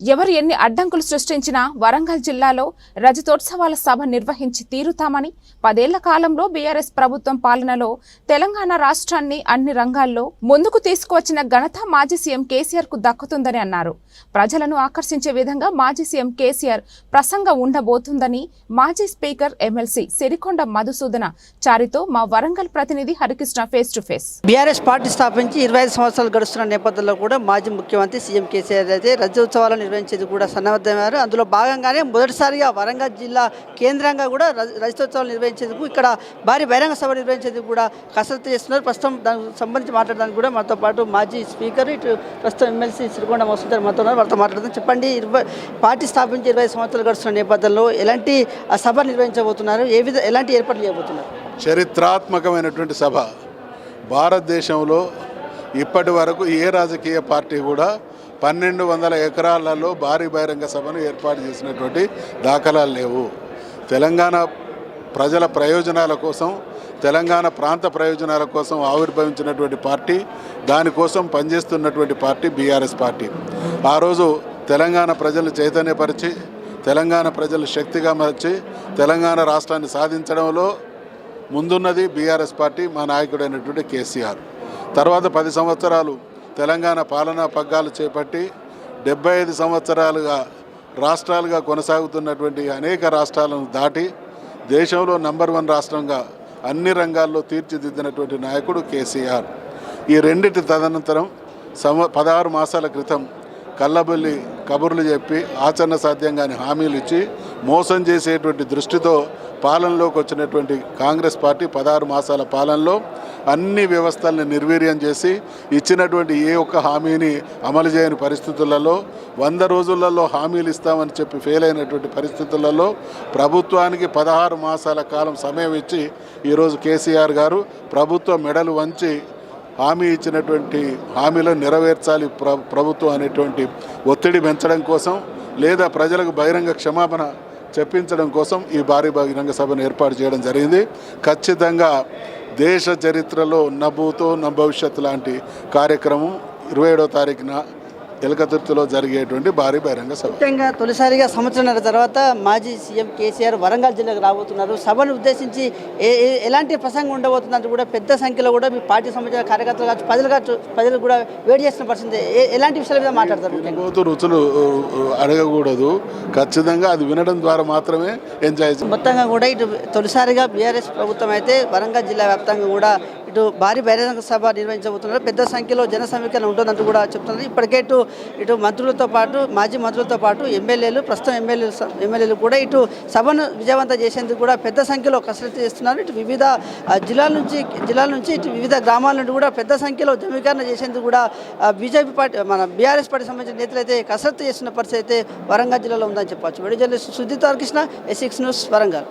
ఎవరు ఎన్ని అడ్డంకులు సృష్టించినా వరంగల్ జిల్లాలో రజతోత్సవాల సభ నిర్వహించి తీరుతామని పదేళ్ళ కాలంలో బీఆర్ఎస్ ప్రభుత్వం పాలనలో తెలంగాణ రాష్ట్రాన్ని అన్ని రంగాల్లో ముందుకు తీసుకువచ్చిన ఘనత మాజీ సీఎం కేసీఆర్కు దక్కుతుందని అన్నారు. ప్రజలను ఆకర్షించే విధంగా మాజీ సీఎం కేసీఆర్ ప్రసంగం ఉండబోతుందని మాజీ స్పీకర్ ఎమ్మెల్సీ సిరికొండ మధుసూదన చారితో మా వరంగల్ ప్రతినిధి Harikrishna face to face. BRS party స్థాపించి ఇరవై ఐదు సంవత్సరాలు గడుస్తున్న నేపథ్యంలో కూడా మాజీ ముఖ్యమంత్రి సీఎం కేసీఆర్ అయితే రజోత్సవాలు నిర్వహించేది కూడా సన్నద్ధమయ్యారు అందులో భాగంగానే మొదటిసారిగా వరంగల్ జిల్లా కేంద్రంగా కూడా రజతోత్సవాలు నిర్వహించేందుకు ఇక్కడ భారీ బహిరంగ సభ నిర్వహించేందుకు కూడా కసరత్తు చేస్తున్నారు. ప్రస్తుతం దానికి సంబంధించి మాట్లాడడానికి కూడా మాతో పాటు మాజీ స్పీకర్ ఇటు ప్రస్తుతం ఎమ్మెల్సీ శ్రీకొండ మసూదర్ మాతో ఉన్నారు. వారితో మాట్లాడదాం. చెప్పండి ఇరవై పార్టీ స్థాపించి ఇరవై సంవత్సరాలు గడుస్తున్న నేపథ్యంలో ఎలాంటి ఆ, సభ నిర్వహించబోతున్నారు? ఏ విధ ఎలాంటి ఏర్పాట్లు చేయబోతున్నారు? చరిత్రాత్మకమైనటువంటి సభ. భారతదేశంలో ఇప్పటి వరకు ఏ రాజకీయ పార్టీ కూడా పన్నెండు వందల ఎకరాలలో భారీ బహిరంగ సభను ఏర్పాటు చేసినటువంటి దాఖలాలు లేవు. తెలంగాణ ప్రజల ప్రయోజనాల కోసం తెలంగాణ ప్రాంత ప్రయోజనాల కోసం ఆవిర్భవించినటువంటి పార్టీ దానికోసం పనిచేస్తున్నటువంటి పార్టీ బీఆర్ఎస్ పార్టీ. ఆ రోజు తెలంగాణ ప్రజలు చైతన్యపరిచి తెలంగాణ ప్రజలు శక్తిగా మార్చి తెలంగాణ రాష్ట్రాన్ని సాధించడంలో ముందున్నది బీఆర్ఎస్ పార్టీ మా నాయకుడైనటువంటి కేసీఆర్. తర్వాత పది సంవత్సరాలు తెలంగాణ పాలనా పగ్గాలు చేపట్టి డెబ్బై ఐదు సంవత్సరాలుగా రాష్ట్రాలుగా కొనసాగుతున్నటువంటి అనేక రాష్ట్రాలను దాటి దేశంలో నంబర్ వన్ రాష్ట్రంగా అన్ని రంగాల్లో తీర్చిదిద్దినటువంటి నాయకుడు కేసీఆర్. ఈ రెండింటి తదనంతరం సమ పదహారు మాసాల క్రితం కల్లబొల్లి కబుర్లు చెప్పి ఆచరణ సాధ్యంగాని హామీలు ఇచ్చి మోసం చేసేటువంటి దృష్టితో పాలనలోకి వచ్చినటువంటి కాంగ్రెస్ పార్టీ పదహారు మాసాల పాలనలో అన్ని వ్యవస్థల్ని నిర్వీర్యం చేసి ఇచ్చినటువంటి ఏ ఒక్క హామీని అమలు చేయని పరిస్థితులలో వంద రోజులలో హామీలు ఇస్తామని చెప్పి ఫెయిల్ అయినటువంటి పరిస్థితులలో ప్రభుత్వానికి పదహారు మాసాల కాలం సమయం ఇచ్చి ఈరోజు కేసీఆర్ గారు ప్రభుత్వ మెడలు వంచి హామీ ఇచ్చినటువంటి హామీలను నెరవేర్చాలి ప్ర ప్రభుత్వం అనేటువంటి ఒత్తిడి పెంచడం కోసం లేదా ప్రజలకు బహిరంగ క్షమాపణ చెప్పించడం కోసం ఈ భారీ బహిరంగ సభను ఏర్పాటు చేయడం జరిగింది. ఖచ్చితంగా దేశ చరిత్రలో నభూతో న లాంటి కార్యక్రమం ఇరవై ఏడో తారీఖున ఎలకతుర్తిలో జరిగేటువంటి భారీ బహిరంగ సభ. ముఖ్యంగా తొలిసారిగా సంవత్సరాల తర్వాత మాజీ సీఎం కేసీఆర్ వరంగల్ జిల్లాకు రాబోతున్నారు. సభను ఉద్దేశించి ఎలాంటి ప్రసంగం ఉండబోతుందంటే కూడా పెద్ద సంఖ్యలో కూడా మీ పార్టీ సంబంధించిన కార్యకర్తలు కావచ్చు ప్రజలు కావచ్చు ప్రజలు కూడా వేడి చేస్తున్న పరిస్థితి. ఎలాంటి విషయాల మీద మాట్లాడతారు తినబోతు రుచులు అడగకూడదు. ఖచ్చితంగా అది వినడం ద్వారా మాత్రమే ఎంజాయ్. మొత్తంగా కూడా ఇటు తొలిసారిగా బీఆర్ఎస్ ప్రభుత్వం అయితే వరంగల్ జిల్లా వ్యాప్తంగా కూడా ఇటు భారీ బహిరంగ సభ నిర్వహించబోతున్నారు. పెద్ద సంఖ్యలో జన సమీకరణ ఉంటుందంటూ కూడా చెప్తున్నారు. ఇప్పటికే ఇటు ఇటు మంత్రులతో పాటు మాజీ మంత్రులతో పాటు ఎమ్మెల్యేలు ప్రస్తుతం ఎమ్మెల్యేలు ఎమ్మెల్యేలు కూడా ఇటు సభను విజయవంతం చేసేందుకు కూడా పెద్ద సంఖ్యలో కసరత్తు చేస్తున్నారు. ఇటు వివిధ జిల్లాల నుంచి జిల్లాల నుంచి ఇటు వివిధ గ్రామాల నుండి కూడా పెద్ద సంఖ్యలో జమీకరణ చేసేందుకు కూడా బీజేపీ పార్టీ మన బీఆర్ఎస్ పార్టీ సంబంధించిన నేతలు అయితే కసరత్తు చేస్తున్న పరిస్థితి అయితే వరంగల్ జిల్లాలో ఉందని చెప్పొచ్చు. విడుదల సుజిత్ కృష్ణ ఎసిక్స్ న్యూస్ వరంగల్.